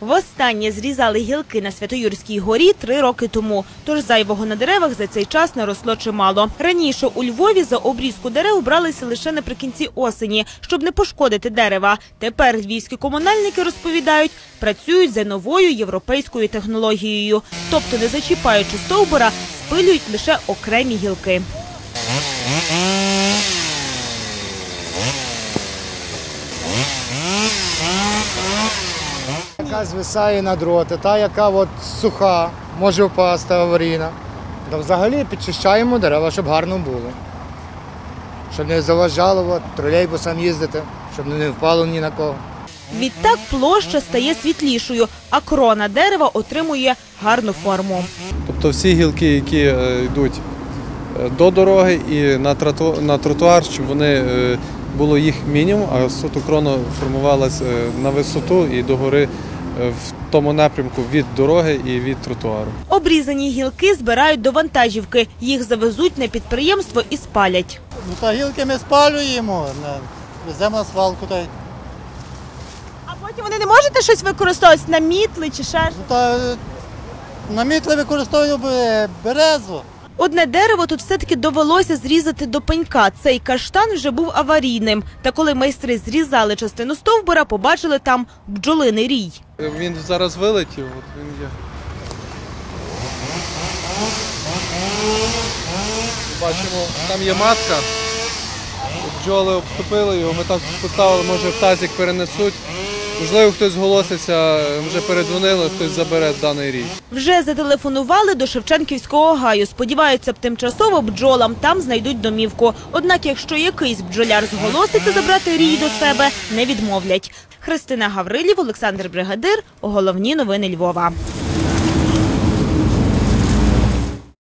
Востаннє зрізали гілки на Святоюрській горі три роки тому, тож зайвого на деревах за цей час наросло чимало. Раніше у Львові за обрізку дерев бралися лише наприкінці осені, щоб не пошкодити дерева. Тепер львівські комунальники розповідають, працюють за новою європейською технологією, тобто не зачіпаючи стовбура, спилюють лише окремі гілки. Яка звисає на дроти, та яка от суха, може впасти аварійна. То взагалі підчищаємо дерева, щоб гарно було. Щоб не заважало от, тролейбусам їздити, щоб не впало ні на кого. Відтак площа стає світлішою, а крона дерева отримує гарну форму. Тобто всі гілки, які е, йдуть е, до дороги і на, тротуар, щоб вони е, було їх мінімум, а суто крона формувалась е, на висоту і догори в тому напрямку від дороги і від тротуару. Обрізані гілки збирають до вантажівки. Їх завезуть на підприємство і спалять. Ну та гілки ми спалюємо, веземо на свалку та й. А потім вони не можете щось використовувати на мітли чи ще? Ну та е, на мітли використовуємо е, березу. Одне дерево тут все-таки довелося зрізати до пенька. Цей каштан вже був аварійним. Та коли майстри зрізали частину стовбура, побачили там бджолиний рій. Він зараз вилетів, от він є. Бачимо, там є матка. Бджоли обступили його, ми там поставили, може в тазик перенесуть. Можливо, хтось зголоситься, вже передзвонили, хтось забере даний рік. Вже зателефонували до Шевченківського гаю. Сподіваються, тимчасово бджолам там знайдуть домівку. Однак, якщо якийсь бджоляр зголоситься забрати рій до себе, не відмовлять. Христина Гаврилів, Олександр Бригадир. Головні новини Львова.